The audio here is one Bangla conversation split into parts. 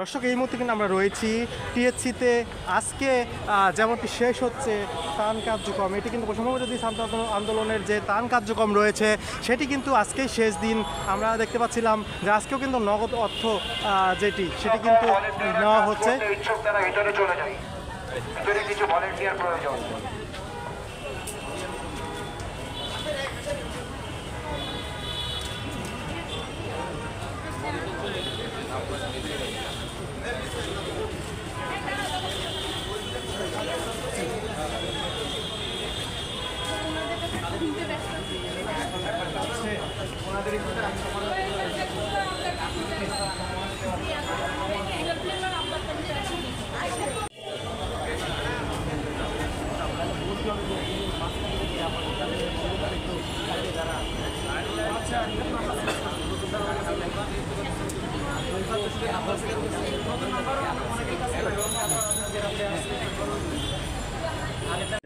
দর্শক, এই মুহূর্তে কিন্তু আমরা রয়েছি টিএসসিতে। আজকে যেমনটি শেষ হচ্ছে ত্রাণ কার্যক্রম, এটি কিন্তু যদি ছাত্র আন্দোলনের যে ত্রাণ কার্যক্রম রয়েছে, সেটি কিন্তু আজকেই শেষ দিন। আমরা দেখতে পাচ্ছিলাম যে আজকেও কিন্তু নগদ অর্থ যেটি, সেটি কিন্তু নেওয়া হচ্ছে। কিছু প্রয়োজন।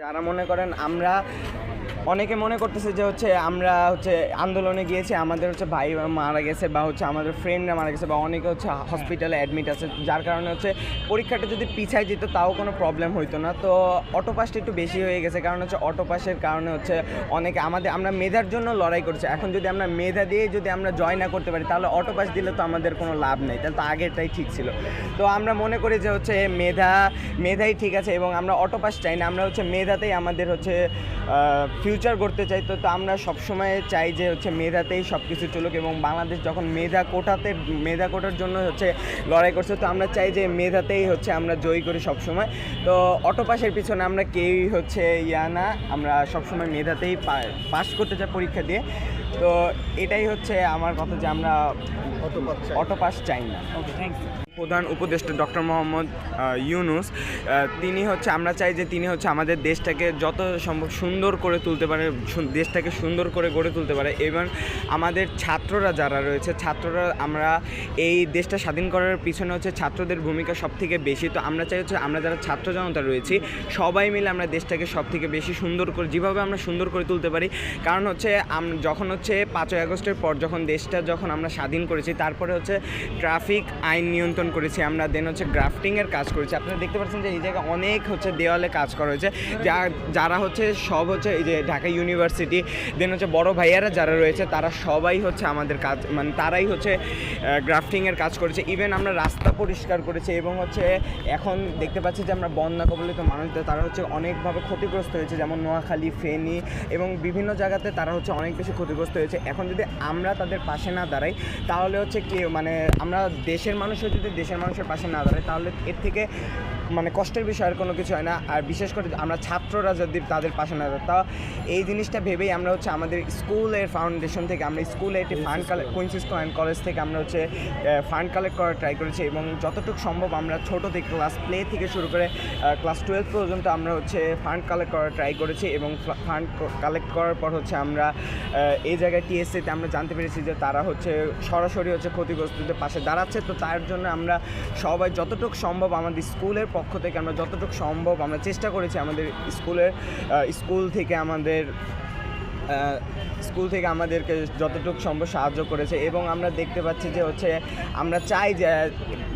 যারা মনে করেন আমরা অনেকে মনে করতেছে যে হচ্ছে আমরা হচ্ছে আন্দোলনে গিয়েছি আমাদের হচ্ছে ভাই মারা গেছে বা হচ্ছে আমাদের ফ্রেন্ডরা মারা গেছে বা অনেকে হচ্ছে হসপিটালে অ্যাডমিট আছে যার কারণে হচ্ছে পরীক্ষাটা যদি পিছায় যেত তাও কোনো প্রবলেম হইতো না। তো অটো পাসটা একটু বেশি হয়ে গেছে কারণ হচ্ছে অটো পাসের কারণে হচ্ছে অনেকে আমাদের আমরা মেধার জন্য লড়াই করছি। এখন যদি আমরা মেধা দিয়ে যদি আমরা জয় না করতে পারি তাহলে অটো পাস দিলে তো আমাদের কোনো লাভ নেই। তাহলে তো আগেরটাই ঠিক ছিল। তো আমরা মনে করি যে হচ্ছে মেধা মেধাই ঠিক আছে এবং আমরা অটো পাস চাই না। আমরা হচ্ছে মেধাতেই আমাদের হচ্ছে ফিউচার করতে চাই তো তো আমরা সবসময় চাই যে হচ্ছে মেধাতেই সব কিছু চলুক এবং বাংলাদেশ যখন মেধা কোটাতে মেধা কোটার জন্য হচ্ছে লড়াই করছে তো আমরা চাই যে মেধাতেই হচ্ছে আমরা জয়ী করি সবসময়। তো অটো পাসের পিছনে আমরা কেউই হচ্ছে ইয়া না আমরা সবসময় মেধাতেই পাস করতে চাই পরীক্ষা দিয়ে। তো এটাই হচ্ছে আমার কথা যে আমরা অটো পাস চাই। না। প্রধান উপদেষ্টা ডক্টর মোহাম্মদ ইউনুস তিনি হচ্ছে, আমরা চাই যে তিনি হচ্ছে আমাদের দেশটাকে যত সম্ভব সুন্দর করে তুলতে পারে দেশটাকে সুন্দর করে গড়ে তুলতে পারে। এবং আমাদের ছাত্ররা যারা রয়েছে, ছাত্ররা আমরা এই দেশটা স্বাধীন করার পিছনে হচ্ছে ছাত্রদের ভূমিকা সব থেকে বেশি। তো আমরা চাই হচ্ছে, আমরা যারা ছাত্র জনতা রয়েছি, সবাই মিলে আমরা দেশটাকে সব থেকে বেশি সুন্দর করে, যেভাবে আমরা সুন্দর করে তুলতে পারি। কারণ হচ্ছে যখন হচ্ছে পাঁচই আগস্টের পর যখন দেশটা যখন আমরা স্বাধীন করেছি, তারপরে হচ্ছে ট্রাফিক আইন নিয়ন্ত্রণ করেছি, আমরা দেন হচ্ছে গ্রাফটিংয়ের কাজ করেছি। আপনারা দেখতে পাচ্ছেন যে এই জায়গায় অনেক হচ্ছে দেওয়ালে কাজ করা হয়েছে। যা, যারা হচ্ছে সব হচ্ছে এই যে ঢাকা ইউনিভার্সিটি দেন হচ্ছে বড় ভাইয়ারা যারা রয়েছে, তারা সবাই হচ্ছে আমাদের কাজ মানে তারাই হচ্ছে গ্রাফটিংয়ের কাজ করেছে। ইভেন আমরা রাস্তা পরিষ্কার করেছি এবং হচ্ছে এখন দেখতে পাচ্ছি যে আমরা বন্যা কবলিত মানুষদের, তারা হচ্ছে অনেকভাবে ক্ষতিগ্রস্ত হয়েছে, যেমন নোয়াখালী, ফেনী এবং বিভিন্ন জায়গাতে তারা হচ্ছে অনেক বেশি ক্ষতিগ্রস্ত হয়েছে। এখন যদি আমরা তাদের পাশে না দাঁড়াই, তাহলে হচ্ছে কি মানে আমরা দেশের মানুষও যদি দেশের মানুষের পাশে না দাঁড়ায় তাহলে এর থেকে মানে কষ্টের বিষয় আর কোনো কিছু হয় না। আর বিশেষ করে আমরা ছাত্ররা যদি তাদের পাশে না তা এই জিনিসটা ভেবেই আমরা হচ্ছে আমাদের স্কুলের ফাউন্ডেশন থেকে আমরা স্কুলে একটি ফান্ড কালেক্ট কুইন্সিসকো অ্যান্ড কলেজ থেকে আমরা হচ্ছে ফান্ড কালেক্ট করার ট্রাই করেছি এবং যতটুকু সম্ভব আমরা ছোটো থেকে ক্লাস প্লে থেকে শুরু করে ক্লাস টুয়েলভ পর্যন্ত আমরা হচ্ছে ফান্ড কালেক্ট করার ট্রাই করেছি এবং ফান্ড কালেক্ট করার পর হচ্ছে আমরা এই জায়গায় টিএসসিতে আমরা জানতে পেরেছি যে তারা হচ্ছে সরাসরি হচ্ছে ক্ষতিগ্রস্তদের পাশে দাঁড়াচ্ছে। তো তার জন্য আমরা সবাই যতটুকু সম্ভব আমাদের স্কুলের পক্ষ থেকে আমরা যতটুকু সম্ভব আমরা চেষ্টা করেছি আমাদের স্কুলের স্কুল থেকে আমাদের স্কুল থেকে আমাদেরকে যতটুকু সম্ভব সাহায্য করেছে এবং আমরা দেখতে পাচ্ছি যে হচ্ছে আমরা চাই যে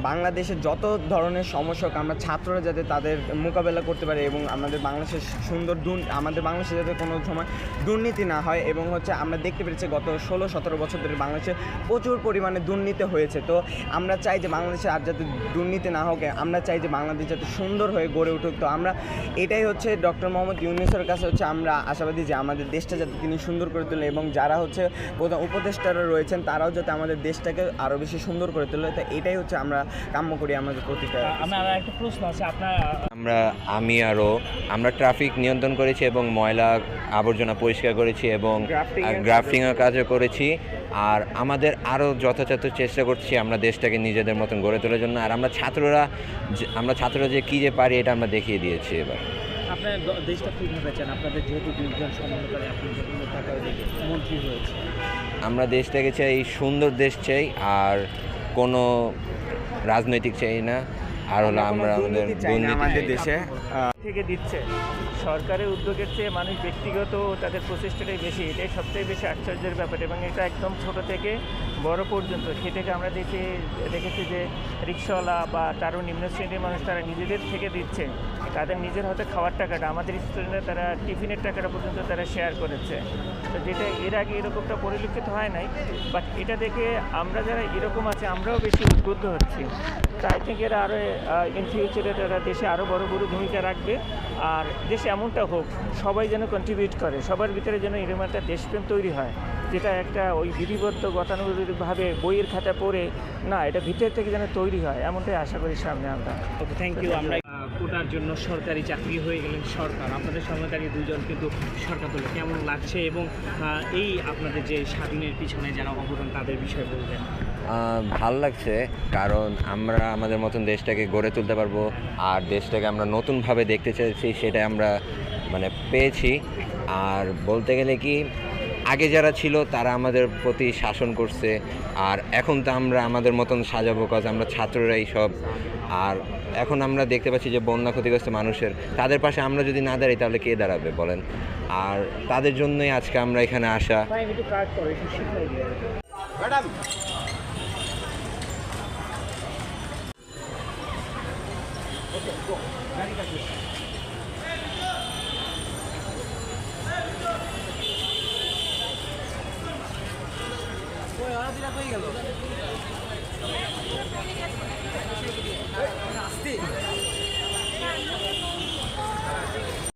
বাংলাদেশের যত ধরনের সমস্যা আমরা ছাত্ররা যাতে তাদের মোকাবেলা করতে পারে এবং আমাদের বাংলাদেশের সুন্দর দুর্ আমাদের বাংলাদেশে যাতে কোনো সময় দুর্নীতি না হয় এবং হচ্ছে আমরা দেখতে পেরেছি গত ষোলো, সতেরো বছর ধরে বাংলাদেশে প্রচুর পরিমাণে দুর্নীতি হয়েছে। তো আমরা চাই যে বাংলাদেশে আর যাতে দুর্নীতি না হোক, আমরা চাই যে বাংলাদেশ যাতে সুন্দর হয়ে গড়ে উঠুক। তো আমরা এটাই হচ্ছে ডক্টর মোহাম্মদ ইউনুসের কাছে হচ্ছে আমরা আশাবাদী যে আমাদের দেশটা যাতে তিনি সুন্দর করে তোলে এবং যারা হচ্ছে প্রধান উপদেষ্টারা রয়েছেন, তারাও যাতে আমাদের দেশটাকে আরও বেশি সুন্দর করে তোলে। তো এটাই হচ্ছে আমরা কাম্য করি আমাদের প্রতিটা আমার একটা প্রশ্ন আছে আপনার আমরা আমি আরও আমরা ট্রাফিক নিয়ন্ত্রণ করেছি এবং ময়লা আবর্জনা পরিষ্কার করেছি এবং গ্রাফটিংয়ের কাজও করেছি। আর আমাদের আরও যথাযথ চেষ্টা করছি আমরা দেশটাকে নিজেদের মতন গড়ে তোলার জন্য। আর আমরা ছাত্ররা যে- আমরা ছাত্ররা যে কী যে পারি এটা আমরা দেখিয়ে দিয়েছি এবার। আপনার দেশটা কীভাবে চান? আপনাদের যেহেতু দুজন সমন্বয়কারী আপনি মন্ত্রী হয়েছে আমরা দেশটাকে চাই সুন্দর দেশ চাই আর কোনো রাজনৈতিক চাই না আর হলো আমরা আমাদের আমাদের দেশে। থেকে দিচ্ছে। সরকারের উদ্যোগের চেয়ে মানুষ ব্যক্তিগত তাদের প্রচেষ্টাটাই বেশি। এটাই সবথেকে বেশি আশ্চর্যের ব্যাপার এবং এটা একদম ছোট থেকে বড় পর্যন্ত। সেটাকে আমরা দেখে দেখেছি যে রিক্সাওয়ালা বা তারও নিম্ন শ্রেণির মানুষ তারা নিজেদের থেকে দিচ্ছে। তাদের নিজের হাতে খাওয়ার টাকাটা, আমাদের স্টুডেন্টরা তারা টিফিনের টাকাটা পর্যন্ত তারা শেয়ার করেছে। তো যেটা এর আগে এরকমটা পরিলক্ষিত হয় নাই বাট এটা দেখে আমরা যারা এরকম আছে, আমরাও বেশি উদ্বুদ্ধ হচ্ছি। তো আই থিঙ্ক এরা আরও ইন ফিউচারে তারা দেশে আরও বড় বড় ভূমিকা রাখবে। আর দেশে এমনটা হোক, সবাই যেন কন্ট্রিবিউট করে, সবার ভিতরে যেন এরকম একটা দেশপ্রেম তৈরি হয়, যেটা একটা ওই বিধিবদ্ধ, গতানুগতিকভাবে বইয়ের খাতা পড়ে, না, এটা ভিতর থেকে যেন তৈরি হয়, এমনটাই আশা করি সামনে আমরা। থ্যাংক ইউ আমরা কোটার জন্য সরকারি চাকরি হয়ে গেলেন সরকার। আপনাদের সঙ্গকারী দুজন কিন্তু সরকার দলে কেমন লাগছে এবং এই আপনাদের যে স্বাধীনের পিছনে যারা অবদান, তাদের বিষয়ে বলবেন। ভালো লাগছে, কারণ আমরা আমাদের মতন দেশটাকে গড়ে তুলতে পারব। আর দেশটাকে আমরা নতুনভাবে দেখতে চাইছি সেটা আমরা মানে পেয়েছি। আর বলতে গেলে কি আগে যারা ছিল তারা আমাদের প্রতি শাসন করছে। আর এখন তো আমরা আমাদের মতন সাজাবো কাজ আমরা ছাত্ররাই সব। আর এখন আমরা দেখতে পাচ্ছি যে বন্যা ক্ষতিগ্রস্ত মানুষের তাদের পাশে আমরা যদি না দাঁড়াই তাহলে কে দাঁড়াবে বলেন? আর তাদের জন্যই আজকে আমরা এখানে আসা। ম্যাডাম। Very good. আসতে